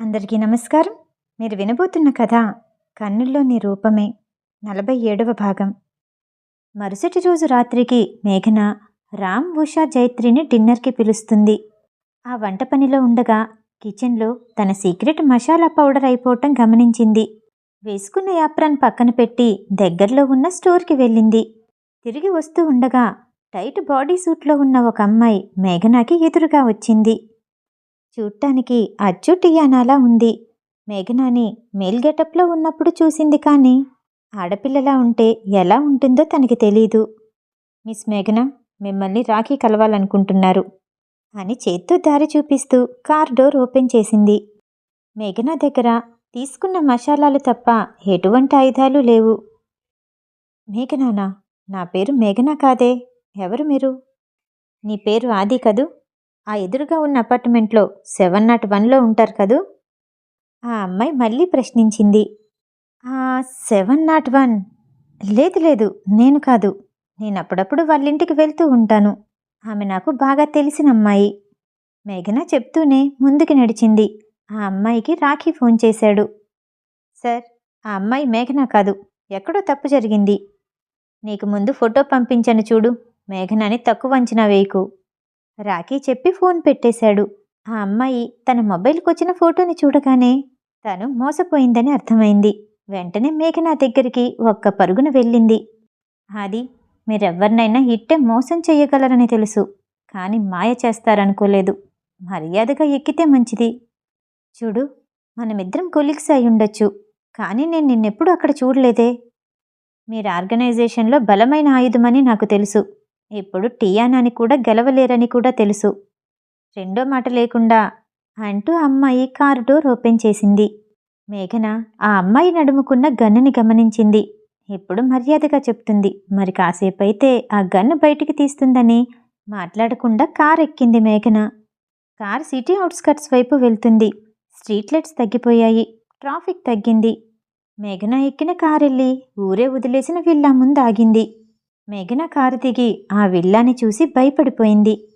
అందరికీ నమస్కారం. మీరు వినబోతున్న కథ కన్నుల్లోని రూపమే. నలభై ఏడవ భాగం. మరుసటి రోజు రాత్రికి మేఘన రామ్ ఉషా జైత్రిని డిన్నర్కి పిలుస్తుంది. ఆ వంట పనిలో ఉండగా కిచెన్లో తన సీక్రెట్ మసాలా పౌడర్ అయిపోవటం గమనించింది. వేసుకున్న యాప్రాన్ పక్కన పెట్టి దగ్గరలో ఉన్న స్టోర్కి వెళ్ళింది. తిరిగి వస్తూ ఉండగా టైట్ బాడీ సూట్లో ఉన్న ఒక అమ్మాయి మేఘనాకి ఎదురుగా వచ్చింది. చూడటానికి అచ్చు టియానాలా ఉంది. మేఘనాని మేల్ గెటప్లో ఉన్నప్పుడు చూసింది కానీ ఆడపిల్లలా ఉంటే ఎలా ఉంటుందో తనకి తెలీదు. మిస్ మేఘన మిమ్మల్ని రాఖీ కలవాలనుకుంటున్నారు అని చేత్తో దారి చూపిస్తూ కార్ డోర్ ఓపెన్ చేసింది. మేఘన దగ్గర తీసుకున్న మసాలాలు తప్ప ఎటువంటి ఆయుధాలు లేవు. మేఘనానా నా పేరు మేఘనా కాదే? ఎవరు మీరు? నీ పేరు ఆది కదూ? ఆ ఎదురుగా ఉన్న అపార్ట్మెంట్లో సెవెన్ నాట్ వన్లో ఉంటారు కదూ? ఆ అమ్మాయి మళ్ళీ ప్రశ్నించింది. ఆ సెవెన్ నాట్ వన్? లేదు లేదు నేను కాదు. నేను అప్పుడప్పుడు వాళ్ళ ఇంటికి వెళ్తూ ఉంటాను. ఆమె నాకు బాగా తెలిసిన అమ్మాయి. మేఘన చెప్తూనే ముందుకు నడిచింది. ఆ అమ్మాయికి రాఖీ ఫోన్ చేశాడు. సార్ ఆ అమ్మాయి మేఘన కాదు. ఎక్కడో తప్పు జరిగింది. నీకు ముందు ఫోటో పంపించను చూడు. మేఘనాని తక్కువ అంచనా వేయకు. రాఖీ చెప్పి ఫోన్ పెట్టేశాడు. ఆ అమ్మాయి తన మొబైల్కి వచ్చిన ఫోటోని చూడగానే తను మోసపోయిందని అర్థమైంది. వెంటనే మేఘనా దగ్గరికి ఒక్క పరుగున వెళ్ళింది. అది మీరెవ్వరినైనా ఇట్టే మోసం చేయగలరని తెలుసు కానీ మాయ చేస్తారనుకోలేదు. మర్యాదగా ఎక్కితే మంచిది. చూడు మనమిద్దరం కొలీగ్స్ అయి ఉండొచ్చు కానీ నేను నిన్నెప్పుడు అక్కడ చూడలేదే. మీరు ఆర్గనైజేషన్లో బలమైన ఆయుధమని నాకు తెలుసు. ఇప్పుడు టియానాని కూడా గెలవలేరని కూడా తెలుసు. రెండో మాట లేకుండా అంటూ అమ్మాయి కారు డోర్ ఓపెన్ చేసింది. మేఘన ఆ అమ్మాయి నడుముకున్న గన్నుని గమనించింది. ఇప్పుడు మర్యాదగా చెప్తుంది. మరి కాసేపు అయితే ఆ గన్ను బయటికి తీస్తుందని మాట్లాడకుండా కార్ ఎక్కింది మేఘన. కార్ సిటీ అవుట్స్కట్స్ వైపు వెళ్తుంది. స్ట్రీట్ లైట్స్ తగ్గిపోయాయి. ట్రాఫిక్ తగ్గింది. మేఘన ఎక్కిన కారెళ్ళి ఊరే వదిలేసిన విల్లా ముందు ఆగింది మేఘన కారు దిగి ఆ విల్లాని చూసి భయపడిపోయింది.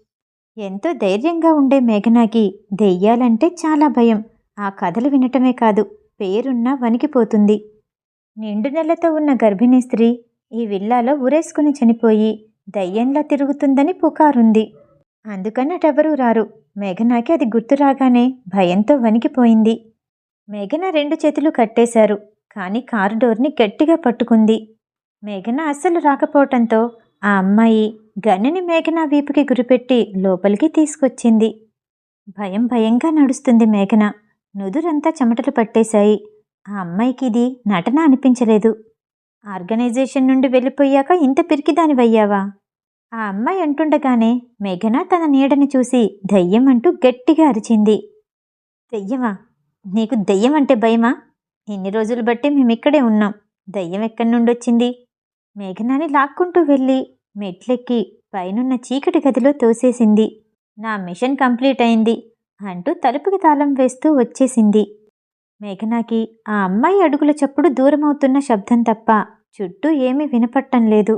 ఎంతో ధైర్యంగా ఉండే మేఘనాకి దెయ్యాలంటే చాలా భయం. ఆ కథలు వినటమే కాదు పేరున్నా వణికిపోతుంది. నిండు నెలతో ఉన్న గర్భిణీ స్త్రీ ఈ విల్లాలో ఉరేసుకుని చనిపోయి దయ్యంలా తిరుగుతుందని పుకారుంది. అందుకని అటెవరూ రారు. మేఘనాకి అది గుర్తు రాగానే భయంతో వణికిపోయింది. మేఘన రెండు చేతులు కట్టేశారు కానీ కారు డోర్ని గట్టిగా పట్టుకుంది. మేఘన అస్సలు రాకపోవటంతో ఆ అమ్మాయి గనిని మేఘన వీపుకి గురిపెట్టి లోపలికి తీసుకొచ్చింది. భయం భయంగా నడుస్తుంది మేఘన. నుదురంతా చెమటలు పట్టేశాయి. ఆ అమ్మాయికి ఇది నటన అనిపించలేదు. ఆర్గనైజేషన్ నుండి వెళ్ళిపోయాక ఇంత పిరికిదానివయ్యావా? ఆ అమ్మాయి అంటుండగానే మేఘన తన నీడని చూసి దయ్యం అంటూ గట్టిగా అరిచింది. దెయ్యమా? నీకు దెయ్యం అంటే భయమా? ఇన్ని రోజులు బట్టి మేమిక్కడే ఉన్నాం. దయ్యం ఎక్కడి నుండి వచ్చింది మేఘనాని లాక్కుంటూ వెళ్ళి మెట్లెక్కి పైనున్న చీకటి గదిలో తోసేసింది. నా మిషన్ కంప్లీట్ అయింది అంటూ తలుపుకి తాళం వేస్తూ వచ్చేసింది. మేఘనాకి ఆ అమ్మాయి అడుగుల చప్పుడు దూరమవుతున్న శబ్దం తప్ప చుట్టూ ఏమీ వినపట్టం లేదు.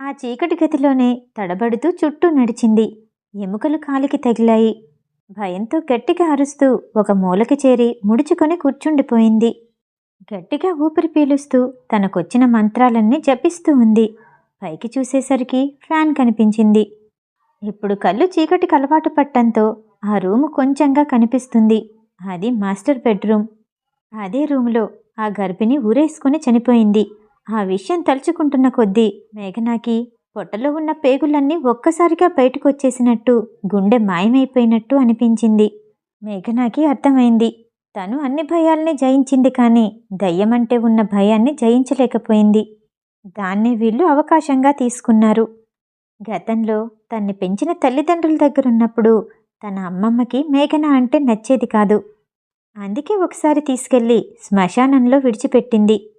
ఆ చీకటి గదిలోనే తడబడుతూ చుట్టూ నడిచింది. ఎముకలు కాలికి తగిలాయి. భయంతో గట్టిగా అరుస్తూ ఒక మూలకి చేరి ముడుచుకొని కూర్చుండిపోయింది. గట్టిగా ఊపిరి పీలుస్తూ తనకొచ్చిన మంత్రాలన్నీ జపిస్తూ ఉంది. పైకి చూసేసరికి ఫ్యాన్ కనిపించింది. ఇప్పుడు కళ్ళు చీకటికి అలవాటు పట్టంతో ఆ రూము కొంచెంగా కనిపిస్తుంది. అది మాస్టర్ బెడ్రూమ్. అదే రూములో ఆ గర్భిణి ఊరేసుకుని చనిపోయింది. ఆ విషయం తలుచుకుంటున్న కొద్దీ మేఘనాకి పొట్టలో ఉన్న పేగులన్నీ ఒక్కసారిగా బయటకు వచ్చేసినట్టు గుండె మాయమైపోయినట్టు అనిపించింది. మేఘనాకి అర్థమైంది. తను అన్ని భయాల్ని జయించింది కానీ దయ్యమంటే ఉన్న భయాన్ని జయించలేకపోయింది. దాన్నే వీళ్ళు అవకాశంగా తీసుకున్నారు. గతంలో తన్ని పెంచిన తల్లిదండ్రుల దగ్గరున్నప్పుడు తన అమ్మమ్మకి మేఘన అంటే నచ్చేది కాదు. అందుకే ఒకసారి తీసుకెళ్ళి శ్మశానంలో విడిచిపెట్టింది.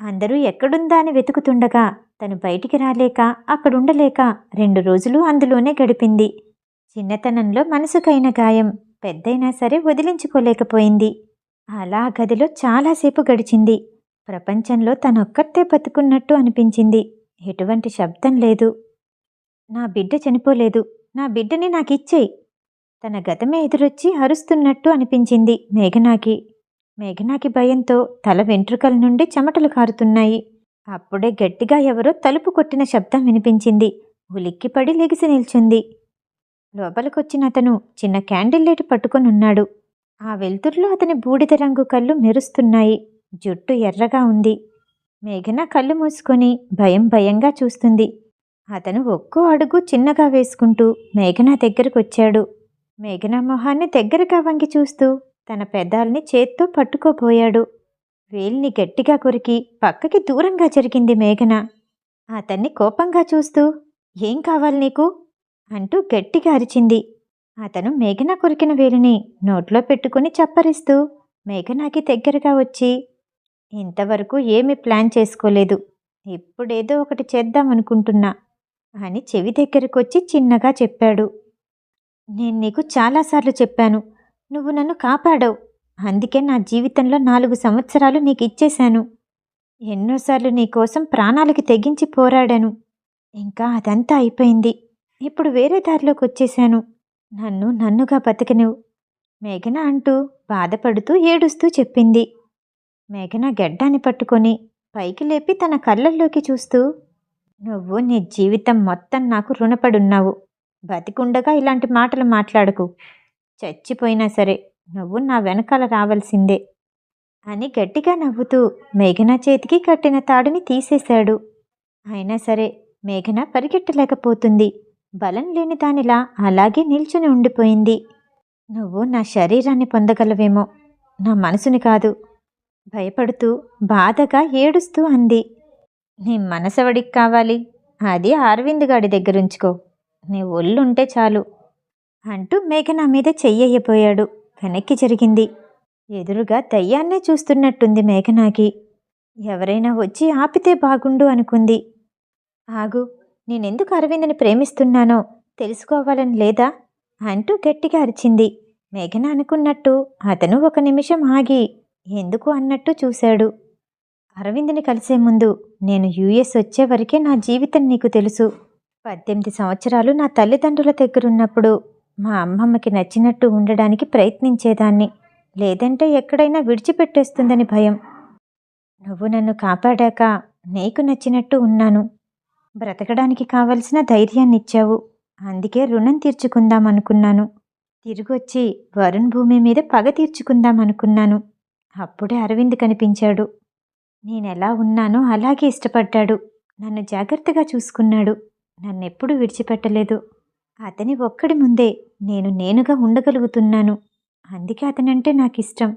అందరూ ఎక్కడుందా అని వెతుకుతుండగా తను బయటికి రాలేక అక్కడుండలేక రెండు రోజులు అందులోనే గడిపింది. చిన్నతనంలో మనసుకైన గాయం పెద్దయినా సరే వదిలించుకోలేకపోయింది. అలా గదిలో చాలాసేపు గడిచింది. ప్రపంచంలో తనొక్కతే బతుకున్నట్టు అనిపించింది. ఎటువంటి శబ్దం లేదు. నా బిడ్డ చనిపోలేదు. నా బిడ్డని నాకిచ్చేయి. తన గతమే ఎదురొచ్చి అరుస్తున్నట్టు అనిపించింది మేఘనాకి. మేఘనాకి భయంతో తల వెంట్రుకల నుండి చెమటలు కారుతున్నాయి. అప్పుడే గట్టిగా ఎవరో తలుపు కొట్టిన శబ్దం వినిపించింది. ఉలిక్కిపడి లెగిసి నిల్చుంది. లోపలికొచ్చిన అతను చిన్న క్యాండిల్ లైట్ పట్టుకొని ఉన్నాడు ఆ వెలుతురులో అతని బూడిద రంగు కళ్ళు మెరుస్తున్నాయి. జుట్టు ఎర్రగా ఉంది. మేఘన కళ్ళు మూసుకొని భయం భయంగా చూస్తుంది. అతను ఒక్కో అడుగు చిన్నగా వేసుకుంటూ మేఘన దగ్గరకొచ్చాడు. మేఘన మొహాన్ని దగ్గరగా వంగి చూస్తూ తన పెదాల్ని చేత్తో పట్టుకోబోయాడు. వేలిని గట్టిగా కొరికి పక్కకి దూరంగా జరిగింది మేఘన. అతన్ని కోపంగా చూస్తూ ఏం కావాలి నీకు? అంటూ గట్టిగా అరిచింది. అతను మేఘన కొరికిన వేలిని నోట్లో పెట్టుకుని చప్పరిస్తూ మేఘనాకి దగ్గరగా వచ్చి. ఇంతవరకు ఏమి ప్లాన్ చేసుకోలేదు. ఇప్పుడేదో ఒకటి చేద్దాం అనుకుంటున్నా అని చెవి దగ్గరకొచ్చి చిన్నగా చెప్పాడు. నేను నీకు చాలాసార్లు చెప్పాను. నువ్వు నన్ను కాపాడావు. అందుకే నా జీవితంలో నాలుగు సంవత్సరాలు నీకు ఇచ్చేశాను. ఎన్నోసార్లు నీకోసం ప్రాణాలకి తెగించి పోరాడాను. ఇంకా అదంతా అయిపోయింది. ఇప్పుడు వేరే దారిలోకి వచ్చేశాను నన్ను నన్నుగా బతికనివు. మేఘన అంటూ బాధపడుతూ ఏడుస్తూ చెప్పింది. మేఘన గెడ్డాన్ని పట్టుకొని పైకి లేపి తన కళ్ళల్లోకి చూస్తూ నువ్వు నీ జీవితం మొత్తం నాకు రుణపడున్నావు. బతికుండగా ఇలాంటి మాటలు మాట్లాడకు. చచ్చిపోయినా సరే నువ్వు నా వెనకాల రావాల్సిందే అని గట్టిగా నవ్వుతూ మేఘన చేతికి కట్టిన తాడుని తీసేశాడు. అయినా సరే మేఘన పరిగెట్టలేకపోతుంది. బలం లేని దానిలా అలాగే నిల్చుని ఉండిపోయింది. నువ్వు నా శరీరాన్ని పొందగలవేమో. నా మనసుని కాదు. భయపడుతూ బాధగా ఏడుస్తూ అంది. నీ మనసవడికి కావాలి? అది అరవింద్ గాడి దగ్గరుంచుకో నీ ఒళ్ళుంటే చాలు. అంటూ మేఘనా మీద చెయ్యయ్యపోయాడు వెనక్కి జరిగింది. ఎదురుగా దయ్యాన్నే చూస్తున్నట్టుంది మేఘనాకి. ఎవరైనా వచ్చి ఆపితే బాగుండు అనుకుంది. ఆగు నేనెందుకు అరవింద్ని ప్రేమిస్తున్నానో తెలుసుకోవాలని లేదా? అంటూ గట్టిగా అరిచింది. మేఘన అనుకున్నట్టు అతను ఒక నిమిషం ఆగి ఎందుకు అన్నట్టు చూశాడు. అరవింద్ని కలిసే ముందు నేను యుఎస్ వచ్చే వరకే నా జీవితం నీకు తెలుసు. పద్దెనిమిది సంవత్సరాలు నా తల్లిదండ్రుల దగ్గరున్నప్పుడు మా అమ్మమ్మకి నచ్చినట్టు ఉండడానికి ప్రయత్నించేదాన్ని. లేదంటే ఎక్కడైనా విడిచిపెట్టేస్తుందని భయం. నువ్వు నన్ను కాపాడాక నీకు నచ్చినట్టు ఉన్నాను. బ్రతకడానికి కావలసిన ధైర్యాన్ని ఇచ్చావు అందుకే రుణం తీర్చుకుందాం అనుకున్నాను తిరిగొచ్చి వరుణ్ భూమి మీద పగ తీర్చుకుందాం అనుకున్నాను అప్పుడే అరవింద్ కనిపించాడు. నేనెలా ఉన్నానో అలాగే ఇష్టపడ్డాడు. నన్ను జాగ్రత్తగా చూసుకున్నాడు. నన్నెప్పుడు విడిచిపెట్టలేదు. అతని ఒక్కడి ముందే నేను నేనుగా ఉండగలుగుతున్నాను. అందుకే అతనంటే నాకు ఇష్టం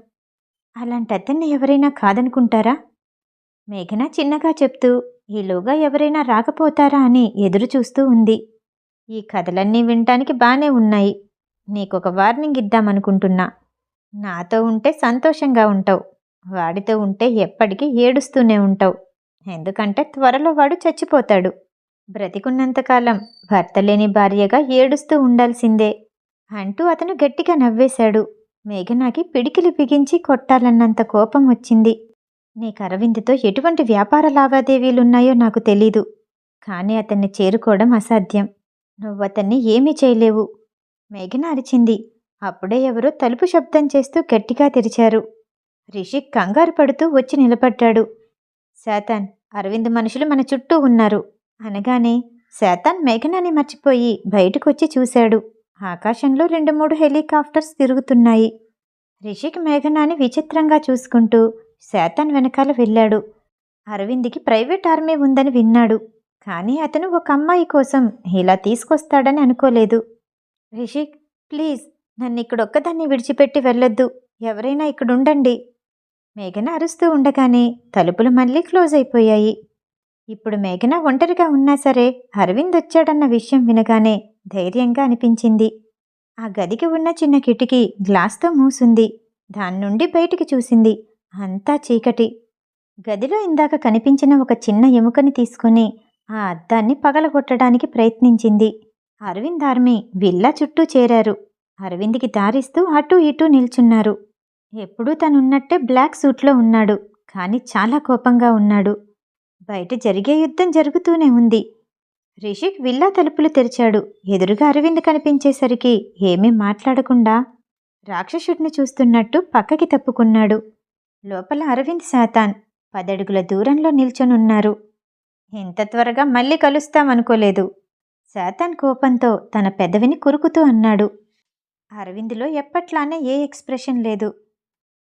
అలాంటి అతన్ని ఎవరైనా కాదనుకుంటారా? మేఘన చిన్నగా చెప్తూ ఈలోగా ఎవరైనా రాకపోతారా అని ఎదురు చూస్తూ ఉంది. ఈ కథలన్నీ వినటానికి బానే ఉన్నాయి. నీకొక వార్నింగ్ ఇద్దామనుకుంటున్నా నాతో ఉంటే సంతోషంగా ఉంటావు. వాడితో ఉంటే ఎప్పటికీ ఏడుస్తూనే ఉంటావు. ఎందుకంటే త్వరలో వాడు చచ్చిపోతాడు. బ్రతికున్నంతకాలం భర్త లేని భార్యగా ఏడుస్తూ ఉండాల్సిందే. అంటూ అతను గట్టిగా నవ్వేశాడు. మేఘనాకి పిడికిలి బిగించి కొట్టాలన్నంత కోపం వచ్చింది. నీకు అరవింద్తో ఎటువంటి వ్యాపార లావాదేవీలున్నాయో నాకు తెలీదు. కానీ అతన్ని చేరుకోవడం అసాధ్యం. నువ్వు అతన్ని ఏమీ చేయలేవు. మేఘన అరిచింది. అప్పుడే ఎవరో తలుపు శబ్దం చేస్తూ గట్టిగా తెరిచారు. రిషిక్ కంగారు పడుతూ వచ్చి నిలబడ్డాడు. శాతాన్ అరవింద్ మనుషులు మన చుట్టూ ఉన్నారు. అనగానే శాతాన్ మేఘనాన్ని మర్చిపోయి బయటకొచ్చి చూశాడు. ఆకాశంలో రెండు మూడు హెలికాప్టర్స్ తిరుగుతున్నాయి. రిషిక్ మేఘనాన్ని విచిత్రంగా చూసుకుంటూ శాతన్ వెనకాల వెళ్ళాడు. అరవింద్కి ప్రైవేట్ ఆర్మీ ఉందని విన్నాడు. కానీ అతను ఒక అమ్మాయి కోసం ఇలా తీసుకొస్తాడని అనుకోలేదు. రిషిక్ ప్లీజ్ నన్ను ఇక్కడ ఒక్కదాన్ని విడిచిపెట్టి వెళ్ళొద్దు. ఎవరైనా ఇక్కడ ఉండండి. మేఘన అరుస్తూ ఉండగానే తలుపులు మళ్ళీ క్లోజ్ అయిపోయాయి. ఇప్పుడు మేఘన ఒంటరిగా ఉన్నా సరే అరవింద్ వచ్చాడన్న విషయం వినగానే ధైర్యంగా అనిపించింది. ఆ గదికి ఉన్న చిన్న కిటికీ గ్లాస్తో మూసుంది. దాని నుండి బయటికి చూసింది. అంతా చీకటి. గదిలో ఇందాక కనిపించిన ఒక చిన్న ఎముకని తీసుకుని ఆ అద్దాన్ని పగలగొట్టడానికి ప్రయత్నించింది. అరవింద్ ఆర్మీ విల్లా చుట్టూ చేరారు. అరవింద్కి దారిస్తూ అటూ ఇటూ నిల్చున్నారు. ఎప్పుడూ తనున్నట్టే బ్లాక్ సూట్లో ఉన్నాడు. కానీ చాలా కోపంగా ఉన్నాడు. బయట జరిగే యుద్ధం జరుగుతూనే ఉంది. రిషిక్ విల్లా తలుపులు తెరిచాడు. ఎదురుగా అరవింద్ కనిపించేసరికి ఏమీ మాట్లాడకుండా రాక్షసుడిని చూస్తున్నట్టు పక్కకి తప్పుకున్నాడు. లోపల అరవింద్ శాతాన్ పదడుగుల దూరంలో నిల్చొనున్నారు. ఇంత త్వరగా మళ్ళీ కలుస్తామనుకోలేదు. శాతాన్ కోపంతో తన పెదవిని కురుకుతూ అన్నాడు. అరవింద్లో ఎప్పట్లానే ఏ ఎక్స్ప్రెషన్ లేదు.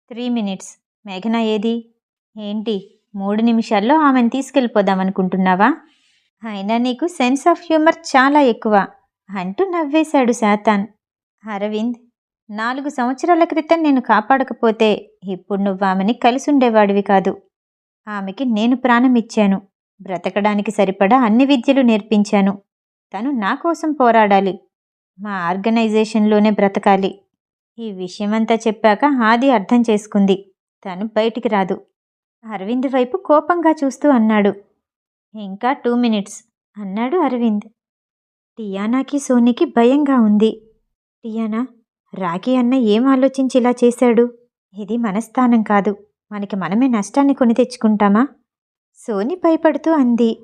Three minutes. మేఘన ఏది? ఏంటి? మూడు నిమిషాల్లో ఆమెను తీసుకెళ్ళిపోదామనుకుంటున్నావా? అయినా నీకు సెన్స్ ఆఫ్ హ్యూమర్ చాలా ఎక్కువ అంటూ నవ్వేశాడు శాతాన్. అరవింద్ నాలుగు సంవత్సరాల క్రితం నేను కాపాడకపోతే ఇప్పుడు నువ్వు ఆమెని కలిసి ఉండేవాడివి కాదు. ఆమెకి నేను ప్రాణం ఇచ్చాను బ్రతకడానికి సరిపడా అన్ని విద్యలు నేర్పించాను. తను నా కోసం పోరాడాలి. మా ఆర్గనైజేషన్లోనే బ్రతకాలి. ఈ విషయమంతా చెప్పాక ఆది అర్థం చేసుకుంది. తను బయటికి రాదు. అరవింద్ వైపు కోపంగా చూస్తూ అన్నాడు. ఇంకా టూ మినిట్స్ అన్నాడు అరవింద్. టియానాకి సోనికి భయంగా ఉంది. టియానా రాఖీ అన్న ఏం ఆలోచించి ఇలా చేశాడు? ఇది మనస్థానం కాదు. మనకి మనమే నష్టాన్ని కొని తెచ్చుకుంటామా? సోని భయపడుతూ అంది.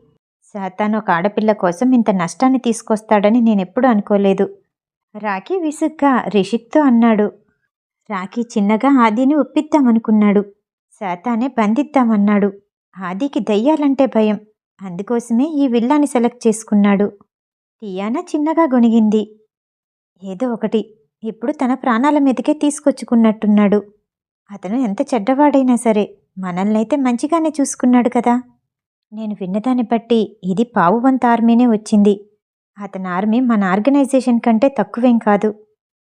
సాతాన్ ఒక ఆడపిల్ల కోసం ఇంత నష్టాన్ని తీసుకొస్తాడని నేనెప్పుడు అనుకోలేదు. రాఖీ విసుగ్గా రిషిక్తో అన్నాడు. రాఖీ చిన్నగా ఆదిని ఒప్పిద్దామనుకున్నాడు. శాతానే బంధిద్దామన్నాడు. ఆదికి దయ్యాలంటే భయం. అందుకోసమే ఈ విల్లాని సెలెక్ట్ చేసుకున్నాడు. టియానా చిన్నగా గొనిగింది ఏదో ఒకటి. ఇప్పుడు తన ప్రాణాల మీదకే తీసుకొచ్చుకున్నట్టున్నాడు. అతను ఎంత చెడ్డవాడైనా సరే మనల్నైతే మంచిగానే చూసుకున్నాడు కదా. నేను విన్నదాన్ని బట్టి ఇది పావువంత ఆర్మీనే వచ్చింది. అతని ఆర్మీ మన ఆర్గనైజేషన్ కంటే తక్కువేం కాదు.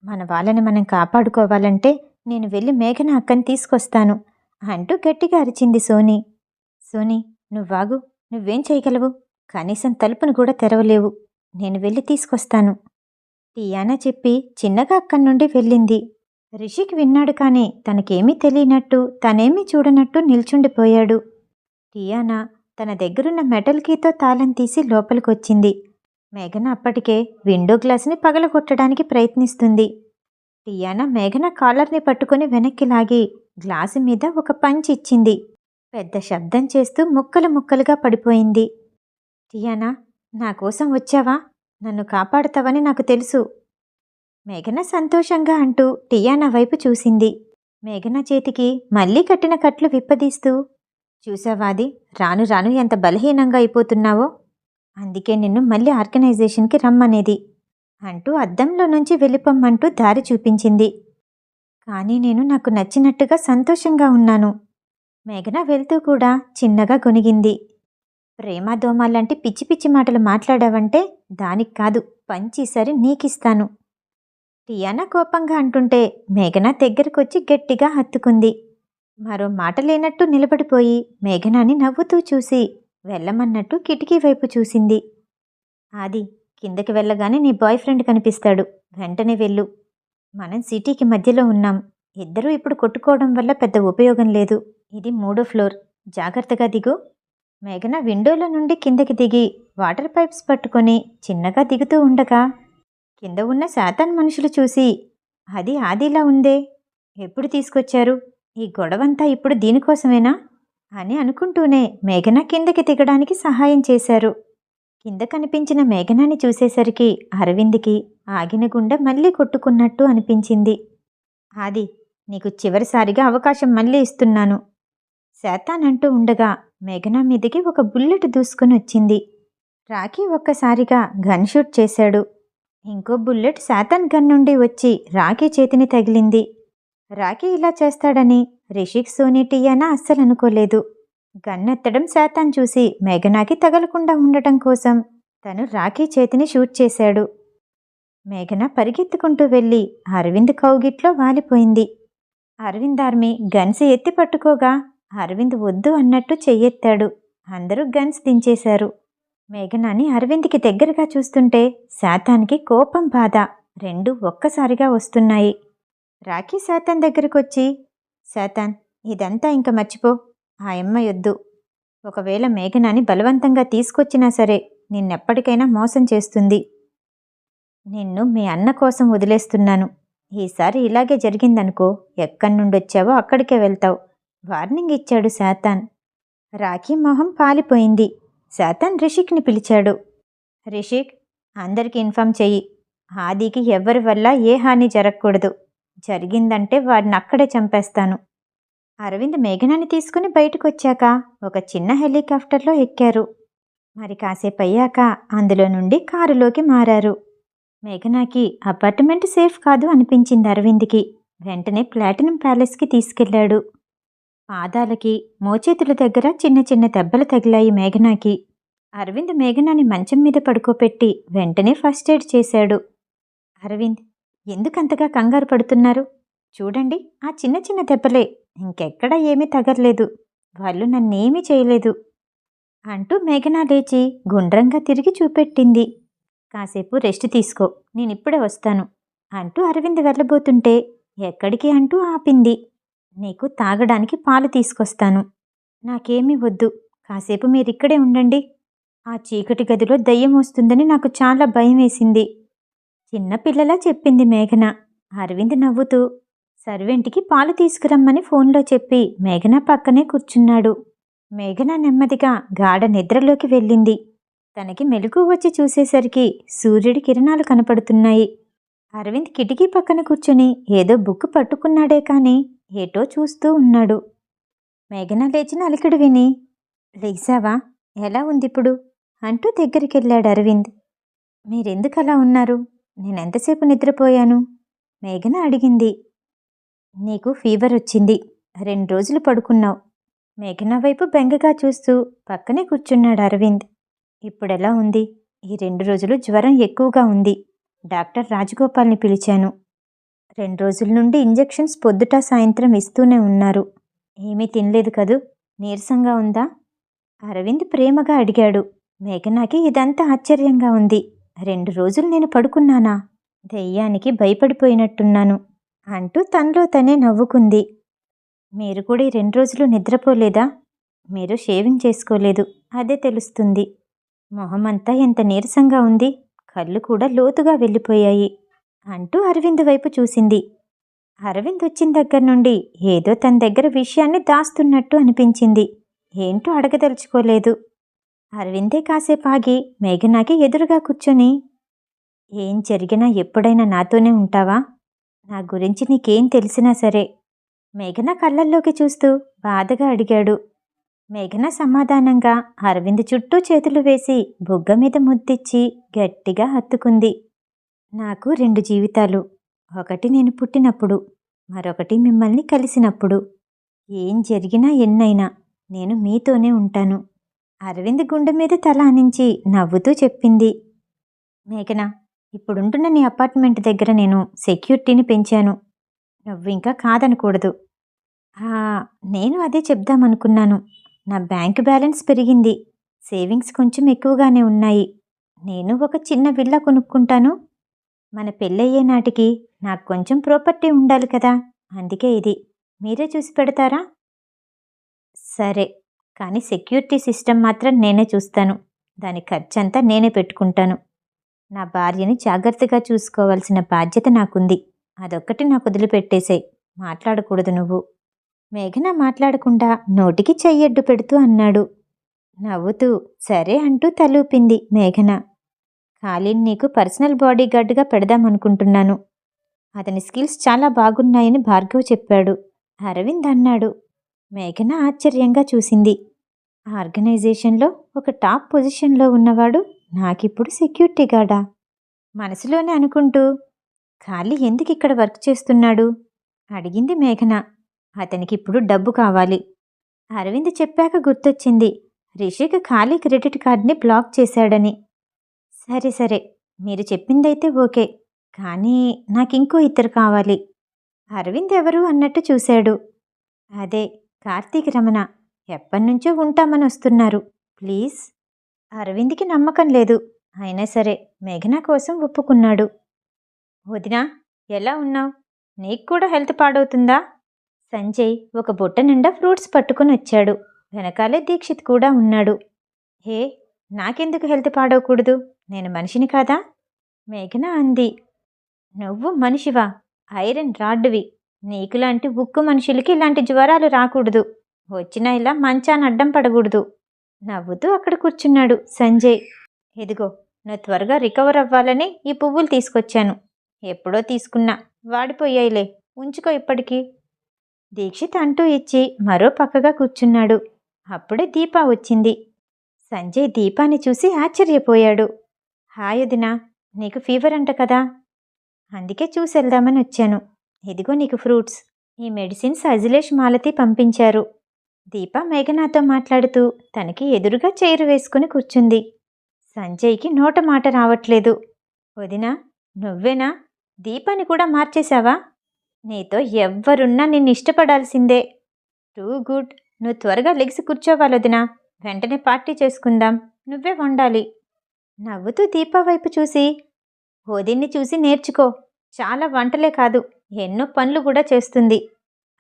మన వాళ్ళని మనం కాపాడుకోవాలంటే నేను వెళ్ళి మేఘన అక్కని తీసుకొస్తాను అంటూ గట్టిగా అరిచింది సోనీ. సోనీ నువ్వాగు నువ్వేం చేయగలవు? కనీసం తలుపును కూడా తెరవలేవు. నేను వెళ్ళి తీసుకొస్తాను. టియానా చెప్పి చిన్నగా అక్కడి నుండి వెళ్ళింది. రిషిక్ విన్నాడు కానీ తనకేమీ తెలియనట్టు తనేమీ చూడనట్టు నిల్చుండిపోయాడు. టియానా తన దగ్గరున్న మెటల్ కీతో తాళం తీసి లోపలికొచ్చింది. మేఘన అప్పటికే విండో గ్లాస్ని పగలగొట్టడానికి ప్రయత్నిస్తుంది. టియానా మేఘన కాలర్ని పట్టుకొని వెనక్కి లాగి గ్లాసు మీద ఒక పంచ్ ఇచ్చింది. పెద్ద శబ్దం చేస్తూ ముక్కలు ముక్కలుగా పడిపోయింది. టియానా నా కోసం వచ్చావా? నన్ను కాపాడుతావని నాకు తెలుసు. మేఘన సంతోషంగా అంటూ టియానా వైపు చూసింది. మేఘన చేతికి మళ్ళీ కట్టిన కట్లు విప్పదీస్తూ చూసావాది రాను రాను ఎంత బలహీనంగా అయిపోతున్నావో? అందుకే నిన్ను మళ్ళీ ఆర్గనైజేషన్కి రమ్మనేది అంటూ అద్దంలో నుంచి వెళ్ళిపోమ్మంటూ దారి చూపించింది. కానీ నేను నాకు నచ్చినట్టుగా సంతోషంగా ఉన్నాను మేఘన వెళ్తూ కూడా చిన్నగా గొనిగింది ప్రేమ దోమాలంటే పిచ్చి పిచ్చి మాటలు మాట్లాడావంటే దానికి కాదు పంచీసరి నీకిస్తాను. టియానా కోపంగా అంటుంటే మేఘన దగ్గరకొచ్చి గట్టిగా హత్తుకుంది. మరో మాట లేనట్టు నిలబడిపోయి మేఘనాని నవ్వుతూ చూసి వెళ్ళమన్నట్టు కిటికీ వైపు చూసింది. ఆది కిందకి వెళ్ళగానే నీ బాయ్ ఫ్రెండ్ కనిపిస్తాడు. వెంటనే వెళ్ళు. మనం సిటీకి మధ్యలో ఉన్నాం. ఇద్దరూ ఇప్పుడు కొట్టుకోవడం వల్ల పెద్ద ఉపయోగం లేదు. ఇది మూడో ఫ్లోర్. జాగ్రత్తగా దిగు. మేఘన విండోలో నుండి కిందకి దిగి వాటర్ పైప్స్ పట్టుకొని చిన్నగా దిగుతూ ఉండగా కింద ఉన్న శాతాన్ మనుషులు చూసి అది ఆదిలా ఉందే. ఎప్పుడు తీసుకొచ్చారు? ఈ గొడవంతా ఇప్పుడు దీనికోసమేనా? అని అనుకుంటూనే మేఘన కిందకి దిగడానికి సహాయం చేశారు. కింద కనిపించిన మేఘనాన్ని చూసేసరికి అరవింద్కి ఆగిన గుండె మళ్ళీ కొట్టుకున్నట్టు అనిపించింది. ఆది నీకు చివరిసారిగా అవకాశం మళ్ళీ ఇస్తున్నాను. శాతాన్ అంటూ ఉండగా మేఘనా మీదకి ఒక బుల్లెట్ దూసుకుని వచ్చింది. రాకీ ఒక్కసారిగా గన్ షూట్ చేశాడు. ఇంకో బుల్లెట్ శాతాన్ గన్ నుండి వచ్చి రాఖీ చేతిని తగిలింది. రాఖీ ఇలా చేస్తాడని రిషిక్ సోనీ టియానా అస్సలు అనుకోలేదు. గన్నెత్తడం శాతాన్ చూసి మేఘనాకి తగలకుండా ఉండటం కోసం తను రాఖీ చేతిని షూట్ చేశాడు. మేఘన పరిగెత్తుకుంటూ వెళ్ళి అరవింద్ కౌగిట్లో వాలిపోయింది. అరవింద్ ఆర్మీ గన్స్ ఎత్తి పట్టుకోగా అరవింద్ వద్దు అన్నట్టు చెయ్యెత్తాడు. అందరూ గన్స్ దించేశారు. మేఘనాని అరవింద్కి దగ్గరగా చూస్తుంటే శాతానికి కోపం బాధ. రెండు ఒక్కసారిగా వస్తున్నాయి. రాఖీ శాతాన్ దగ్గరకొచ్చి శాతాన్ ఇదంతా ఇంక మర్చిపో. ఆ అమ్మ యొద్దు ఒకవేళ మేఘనాని బలవంతంగా తీసుకొచ్చినా సరే నిన్నెప్పటికైనా మోసం చేస్తుంది. నిన్ను మీ అన్న కోసం వదిలేస్తున్నాను. ఈసారి ఇలాగే జరిగిందనుకో ఎక్కడి నుండొచ్చావో అక్కడికే వెళ్తావు. వార్నింగ్ ఇచ్చాడు శాతాన్. రాఖీ మొహం పాలిపోయింది. శాతాన్ రిషిక్ని పిలిచాడు. రిషిక్ అందరికీ ఇన్ఫామ్ చెయ్యి. ఆదికి ఎవరి వల్ల ఏ హాని జరగకూడదు. జరిగిందంటే వాడిని అక్కడే చంపేస్తాను. అరవింద్ మేఘనాన్ని తీసుకుని బయటకు వచ్చాక ఒక చిన్న హెలికాప్టర్లో ఎక్కారు. మరి కాసేపు అయ్యాక అందులో నుండి కారులోకి మారారు. మేఘనాకి అపార్ట్మెంట్ సేఫ్ కాదు అనిపించింది అరవింద్కి. వెంటనే ప్లాటినం ప్యాలెస్కి తీసుకెళ్ళాడు. పాదాలకి మోచేతుల దగ్గర చిన్న చిన్న దెబ్బలు తగిలాయి మేఘనాకి. అరవింద్ మేఘనాని మంచం మీద పడుకోపెట్టి వెంటనే ఫస్ట్ ఎయిడ్ చేశాడు. అరవింద్ ఎందుకంతగా కంగారు పడుతున్నారు? చూడండి ఆ చిన్న చిన్న దెబ్బలే. ఇంకెక్కడా ఏమీ తగర్లేదు. వాళ్ళు నన్నేమీ చేయలేదు. అంటూ మేఘనా లేచి గుండ్రంగా తిరిగి చూపెట్టింది. కాసేపు రెస్ట్ తీసుకో నేనిప్పుడే వస్తాను అంటూ అరవింద్ వెళ్ళబోతుంటే ఎక్కడికి అంటూ ఆపింది. నీకు తాగడానికి పాలు తీసుకొస్తాను. నాకేమీ వద్దు. కాసేపు మీరిక్కడే ఉండండి. ఆ చీకటి గదిలో దయ్యం వస్తుందని నాకు చాలా భయం వేసింది చిన్నపిల్లలా చెప్పింది మేఘన. అరవింద్ నవ్వుతూ సర్వెంట్కి పాలు తీసుకురమ్మని ఫోన్లో చెప్పి మేఘన పక్కనే కూర్చున్నాడు. మేఘన నెమ్మదిగా గాఢ నిద్రలోకి వెళ్ళింది. తనకి మెలకు వచ్చి చూసేసరికి సూర్యుడి కిరణాలు కనపడుతున్నాయి. అరవింద్ కిటికీ పక్కన కూర్చుని ఏదో బుక్ పట్టుకున్నాడే కానీ ఏటో చూస్తూ ఉన్నాడు. మేఘన లేచిన అలికిడు విని లేచావా ఎలా ఉందిప్పుడు? అంటూ దగ్గరికెళ్ళాడు అరవింద్. మీరెందుకు అలా ఉన్నారు? నేనెంతసేపు నిద్రపోయాను? మేఘన అడిగింది. నీకు ఫీవర్ వచ్చింది. రెండు రోజులు పడుకున్నావు. మేఘన వైపు బెంగగా చూస్తూ పక్కనే కూర్చున్నాడు అరవింద్. ఇప్పుడెలా ఉంది? ఈ రెండు రోజులు జ్వరం ఎక్కువగా ఉంది. డాక్టర్ రాజగోపాల్ని పిలిచాను. రెండు రోజుల నుండి ఇంజెక్షన్స్ పొద్దుట సాయంత్రం ఇస్తూనే ఉన్నారు. ఏమీ తినలేదు కదూ? నీరసంగా ఉందా? అరవింద్ ప్రేమగా అడిగాడు. మేఘనాకి ఇదంతా ఆశ్చర్యంగా ఉంది. రెండు రోజులు నేను పడుకున్నానా? దెయ్యానికి భయపడిపోయినట్టున్నాను అంటూ తనలో తనే నవ్వుకుంది. మీరు కూడా ఈ రెండు రోజులు నిద్రపోలేదా? మీరు షేవింగ్ చేసుకోలేదు అదే తెలుస్తుంది. మొహమంతా ఎంత నీరసంగా ఉంది. కళ్ళు కూడా లోతుగా వెళ్ళిపోయాయి. అంటూ అరవింద్ వైపు చూసింది. అరవింద్ వచ్చిన దగ్గర నుండి ఏదో తన దగ్గర విషయాన్ని దాస్తున్నట్టు అనిపించింది. ఏంటో అడగదలుచుకోలేదు. అరవిందే కాసేపు ఆగి మేఘనాకి ఎదురుగా కూర్చొని ఏం జరిగినా ఎప్పుడైనా నాతోనే ఉంటావా? నా గురించి నీకేం తెలిసినా సరే. మేఘన కళ్ళల్లోకి చూస్తూ బాధగా అడిగాడు. మేఘన సమాధానంగా అరవింద్ చుట్టూ చేతులు వేసి బుగ్గ మీద ముద్దిచ్చి గట్టిగా హత్తుకుంది. నాకు రెండు జీవితాలు. ఒకటి నేను పుట్టినప్పుడు మరొకటి మిమ్మల్ని కలిసినప్పుడు. ఏం జరిగినా ఎన్నైనా నేను మీతోనే ఉంటాను. అరవింద్ గుండె మీద తల అనించి నవ్వుతూ చెప్పింది. మేఘన ఇప్పుడుంటున్న నీ అపార్ట్మెంట్ దగ్గర నేను సెక్యూరిటీని పెంచాను. నువ్వు ఇంకా కాదనకూడదు. నేను అదే చెప్దామనుకున్నాను. నా బ్యాంక్ బ్యాలెన్స్ పెరిగింది. సేవింగ్స్ కొంచెం ఎక్కువగానే ఉన్నాయి. నేను ఒక చిన్న విల్లా కొనుక్కుంటాను. మన పెళ్ళయ్యే నాటికి నాకు కొంచెం ప్రాపర్టీ ఉండాలి కదా? అందుకే ఇది. మీరే చూసి పెడతారా? సరే. కానీ సెక్యూరిటీ సిస్టమ్ మాత్రం నేనే చూస్తాను. దాని ఖర్చంతా నేనే పెట్టుకుంటాను. నా భార్యని జాగ్రత్తగా చూసుకోవాల్సిన బాధ్యత నాకుంది. అదొక్కటి నాకు వదిలిపెట్టేశాయి మాట్లాడకూడదు నువ్వు. మేఘన మాట్లాడకుండా నోటికి చెయ్యడ్డు పెడుతూ అన్నాడు. నవ్వుతూ సరే అంటూ తలూపింది మేఘన. ఖాళీని నీకు పర్సనల్ బాడీ గార్డ్గా పెడదామనుకుంటున్నాను అతని స్కిల్స్ చాలా బాగున్నాయని భార్గవ్ చెప్పాడు. అరవింద్ అన్నాడు. మేఘన ఆశ్చర్యంగా చూసింది. ఆ ఆర్గనైజేషన్లో ఒక టాప్ పొజిషన్లో ఉన్నవాడు నాకిప్పుడు సెక్యూరిటీ గార్డా? మనసులోనే అనుకుంటూ ఖాళీ ఎందుకు ఇక్కడ వర్క్ చేస్తున్నాడు? అడిగింది మేఘన. అతనికి ఇప్పుడు డబ్బు కావాలి. అరవింద్ చెప్పాక గుర్తొచ్చింది. రిషికి ఖాళీ క్రెడిట్ కార్డ్ని బ్లాక్ చేశాడని. సరే సరే. మీరు చెప్పిందైతే ఓకే. కానీ నాకింకో ఇద్దరు కావాలి. అరవింద్ ఎవరు అన్నట్టు చూశాడు. అదే కార్తీక్ రమణ. ఎప్పటినుంచో ఉంటామని వస్తున్నారు. ప్లీజ్. అరవింద్కి నమ్మకం లేదు. అయినా సరే మేఘన కోసం ఒప్పుకున్నాడు. వదినా ఎలా ఉన్నావు? నీకు కూడా హెల్త్ పాడవుతుందా? సంజయ్ ఒక బుట్ట నిండా ఫ్రూట్స్ పట్టుకుని వచ్చాడు. వెనకాలే దీక్షిత్ కూడా ఉన్నాడు. హే నాకెందుకు హెల్త్ పాడవకూడదు? నేను మనిషిని కాదా? మేఘన అంది. నువ్వు మనిషివా? ఐరన్ రాడ్డువి. నీకులాంటి ఉక్కు మనుషులకి ఇలాంటి జ్వరాలు రాకూడదు. వచ్చినా ఇలా మంచాన్ని అడ్డం పడకూడదు. నవ్వుతూ అక్కడ కూర్చున్నాడు సంజయ్. ఇదిగో నువ్వు త్వరగా రికవర్ అవ్వాలని ఈ పువ్వులు తీసుకొచ్చాను. ఎప్పుడో తీసుకున్నా. వాడిపోయాయిలే. ఉంచుకో ఇప్పటికీ. దీక్షిత్ అంటూ ఇచ్చి మరో పక్కగా కూర్చున్నాడు. అప్పుడే దీపా వచ్చింది. సంజయ్ దీపాని చూసి ఆశ్చర్యపోయాడు. హాయ్ వదినా నీకు ఫీవర్ అంట కదా? అందుకే చూసి వెళ్దామని వచ్చాను. ఇదిగో నీకు ఫ్రూట్స్. ఈ మెడిసిన్స్ అజిలేష్ మాలతి పంపించారు. దీప మేఘనాతో మాట్లాడుతూ తనకి ఎదురుగా చైరు వేసుకుని కూర్చుంది. సంజయ్కి నోట మాట రావట్లేదు. వదినా నువ్వేనా? దీపాని కూడా మార్చేశావా? నీతో ఎవ్వరున్నా నిన్ను ఇష్టపడాల్సిందే. Too good. నువ్వు త్వరగా లెగిసి కూర్చోవాలొదినా వెంటనే పార్టీ చేసుకుందాం. నువ్వే వండాలి. నవ్వుతూ దీపా వైపు చూసి హోదీన్ని చూసి నేర్చుకో. చాలా వంటలే కాదు. ఎన్నో పనులు కూడా చేస్తుంది.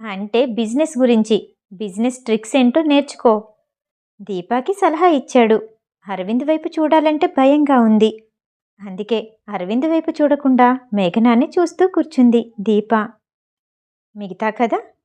అంటే బిజినెస్ గురించి. బిజినెస్ ట్రిక్స్ ఏంటో నేర్చుకో. దీపాకి సలహా ఇచ్చాడు. అరవింద్ వైపు చూడాలంటే భయంగా ఉంది. అందుకే అరవింద్ వైపు చూడకుండా మేఘనాన్ని చూస్తూ కూర్చుంది దీప. మిగతా కథ